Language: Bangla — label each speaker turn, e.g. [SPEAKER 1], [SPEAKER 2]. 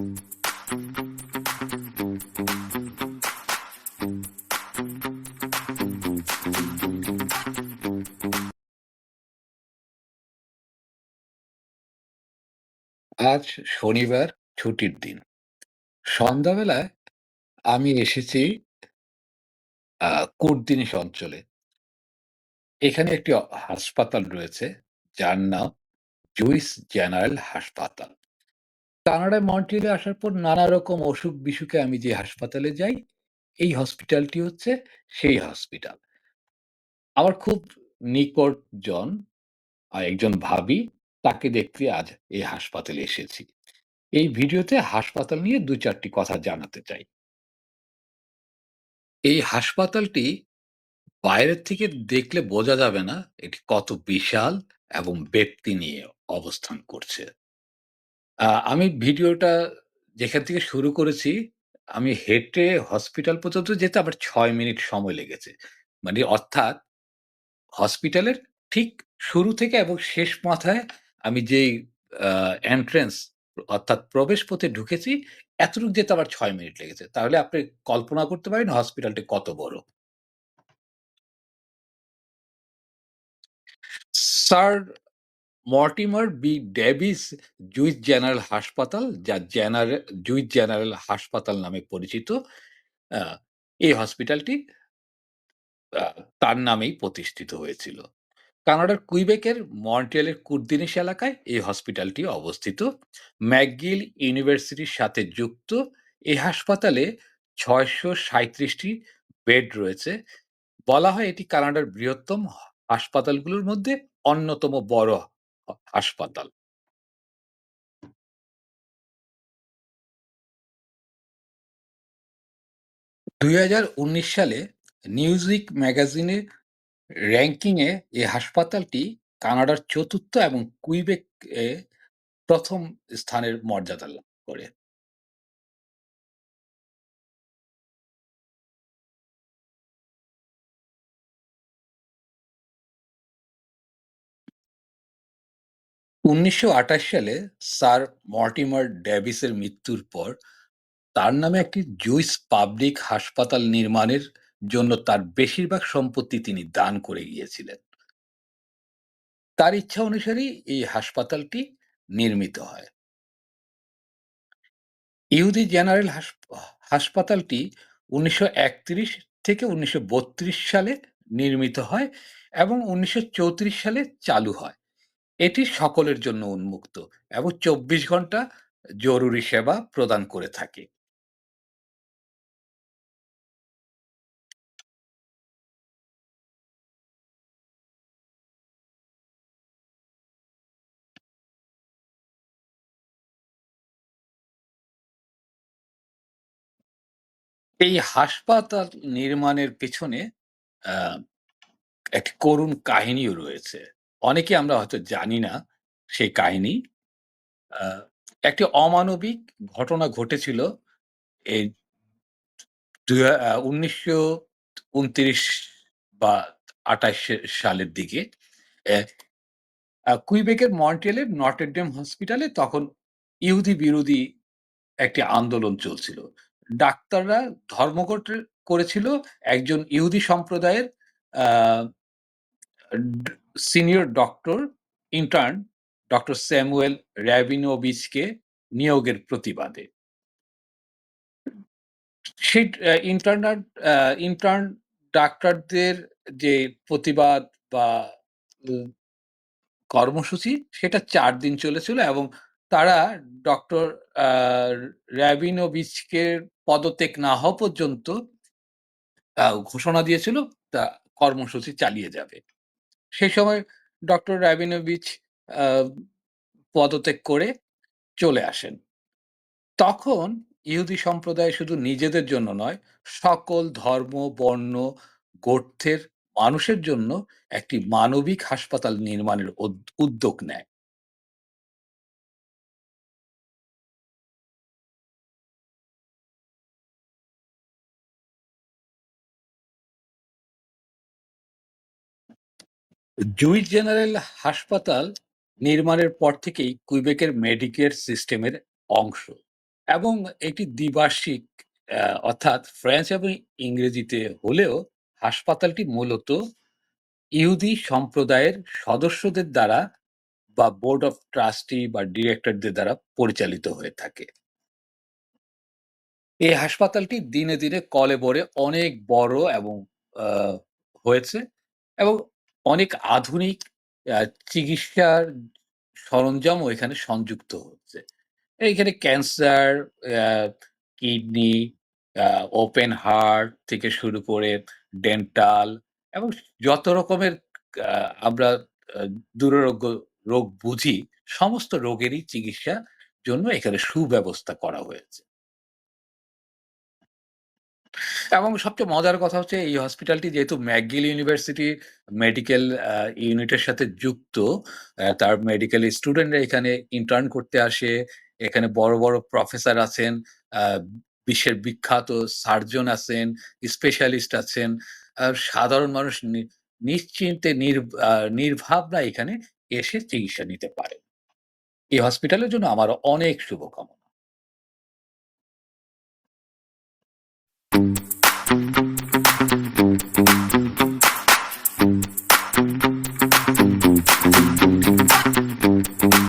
[SPEAKER 1] আজ শনিবার ছুটির দিন। সন্ধ্যাবেলায় আমি এসেছি, আ, কুর্দিনিশ অঞ্চলে। এখানে একটি হাসপাতাল রয়েছে, যার নাম জুইস জেনারেল হাসপাতাল। কানাডায় মন্ট্রিলে আসার পর নানা রকম অসুখ-বিসুখে আমি যে হাসপাতালে যাই, এই হসপিটালটি হচ্ছে সেই হসপিটাল। আমার খুব নিকটজন আ একজন ভাবী, তাকে দেখতে আজ এই হাসপাতালে এসেছি। এই ভিডিওতে হাসপাতাল নিয়ে ২-৪ টি কথা জানাতে চাই। এই হাসপাতালটি বাইরের থেকে দেখলে বোঝা যাবে না এটি কত বিশাল এবং ব্যক্তি নিয়ে অবস্থান করছে। আমি ভিডিওটা যেখান থেকে শুরু করেছি, আমি হেঁটে হসপিটাল পর্যন্ত যেতে আমার ৬ মিনিট সময় লেগেছে। মানে অর্থাৎ হসপিটালের ঠিক শুরু থেকে এবং শেষ মাথায় আমি যেই আ এন্ট্রান্স অর্থাৎ প্রবেশ পথে ঢুকেছি, এতটুকু যেতে আমার ৬ মিনিট লেগেছে। তাহলে আপনি কল্পনা করতে পারেন হসপিটালটি কত বড়। Sir Mortimer B. Davis Jewish General হাসপাতাল, যা জেনারে জুইস জেনারেল হাসপাতাল নামে পরিচিত। এই হসপিটালটি তার নামেই প্রতিষ্ঠিত হয়েছিল। কানাডার কুইবেকের মন্ট্রিয়ালের কুর্দিনিশ এলাকায় এই হসপিটালটি অবস্থিত। ম্যাকগিল ইউনিভার্সিটির সাথে যুক্ত এই হাসপাতালে ৬৩৭ টি বেড রয়েছে। বলা হয় এটি কানাডার বৃহত্তম হাসপাতালগুলোর মধ্যে অন্যতম বড় হাসপাতাল। ২০১৯ সালে নিউজউইক ম্যাগাজিনের র্যাঙ্কিংয়ে এই হাসপাতালটি কানাডার চতুর্থ এবং কুইবেক এ প্রথম স্থানের মর্যাদা লাভ করে। ১৯২৮ সালে স্যার মর্টিমার ডেভিসের মৃত্যুর পর তার নামে একটি জুইস পাবলিক হাসপাতাল নির্মাণের জন্য তার বেশিরভাগ সম্পত্তি তিনি দান করে গিয়েছিলেন। তার ইচ্ছা অনুসারেই এই হাসপাতালটি নির্মিত হয়। ইহুদি জেনারেল হাসপ হাসপাতালটি ১৯৩১ থেকে ১৯৩২ সালে নির্মিত হয় এবং ১৯৩৪ সালে চালু হয়। এটি সকলের জন্য উন্মুক্ত এবং ২৪ ঘণ্টা জরুরি সেবা প্রদান করে থাকে। এই হাসপাতাল নির্মাণের পেছনে আ একটি করুণ কাহিনীও রয়েছে। অনেকে আমরা হয়তো জানি না সেই কাহিনী। একটি অমানবিক ঘটনা ঘটেছিল এই দুই আ ১৯২৯ বা ২৮ সে সালের দিকে। কুইবেকের মন্ট্রিয়ালের নটরডেম হসপিটালে তখন ইহুদি বিরোধী একটি আন্দোলন চলছিল। ডাক্তাররা ধর্মঘট করেছিল একজন ইহুদি সম্প্রদায়ের senior doctor intern doctor Samuel রাবিনোভিচকে নিয়োগের প্রতিবাদে। সেই আ ইন্টার্ন ডাক্তারদের যে প্রতিবাদ বা কর্মসূচি, সেটা চার দিন চলেছিল এবং তারা ডক্টর আ রাবিনোভিচকে পদত্যাগ না হওয়া পর্যন্ত ঘোষণা দিয়েছিল, তা কর্মসূচি চালিয়ে যাবে। সেই সময় ডক্টর রাবিনোভিচ পদত্যাগ করে চলে আসেন। তখন ইহুদি সম্প্রদায় শুধু নিজেদের জন্য নয়, সকল ধর্ম, বর্ণ, গোত্রের মানুষের জন্য একটি মানবিক হাসপাতাল নির্মাণের উদ উদ্যোগ নেয়। জুইস জেনারেল হাসপাতাল নির্মাণের পর থেকেই কুইবেকের মেডিকের সিস্টেমের অংশ এবং এটি দ্বিবার্ষিক অর্থাৎ ফ্রেঞ্চ এবং ইংরেজিতে হলেও হাসপাতালটি মূলত ইহুদি সম্প্রদায়ের সদস্যদের দ্বারা বা বোর্ড অফ ট্রাস্টি বা ডিরেক্টরদের দ্বারা পরিচালিত হয়ে থাকে। এই হাসপাতালটি দিনে, দিনে কলেবরে অনেক বড় এবং হয়েছে এবং অনেক আধুনিক চিকিৎসার সরঞ্জামও এখানে সংযুক্ত হচ্ছে। এইখানে ক্যান্সার, কিডনি, ওপেন হার্ট থেকে শুরু করে ডেন্টাল এবং যত রকমের আমরা দুরারোগ্য রোগ বুঝি, সমস্ত রোগেরই চিকিৎসার জন্য এখানে সুব্যবস্থা করা হয়েছে। এবং সবচেয়ে মজার কথা হচ্ছে এই হসপিটালটি যেহেতু ম্যাকগিল ইউনিভার্সিটি মেডিকেল ইউনিটের সাথে যুক্ত, তার মেডিকেল স্টুডেন্টরা এখানে ইন্টার্ন করতে আসে। এখানে বড়, বড় প্রফেসর আছেন, বিশ্বের বিখ্যাত সার্জন আছেন, স্পেশালিস্ট আছেন। সাধারণ মানুষ নিশ্চিন্তে নির আ নির্ভাবনায় এখানে এসে চিকিৎসা নিতে পারে। এই হসপিটালের জন্য আমার অনেক শুভকামনা।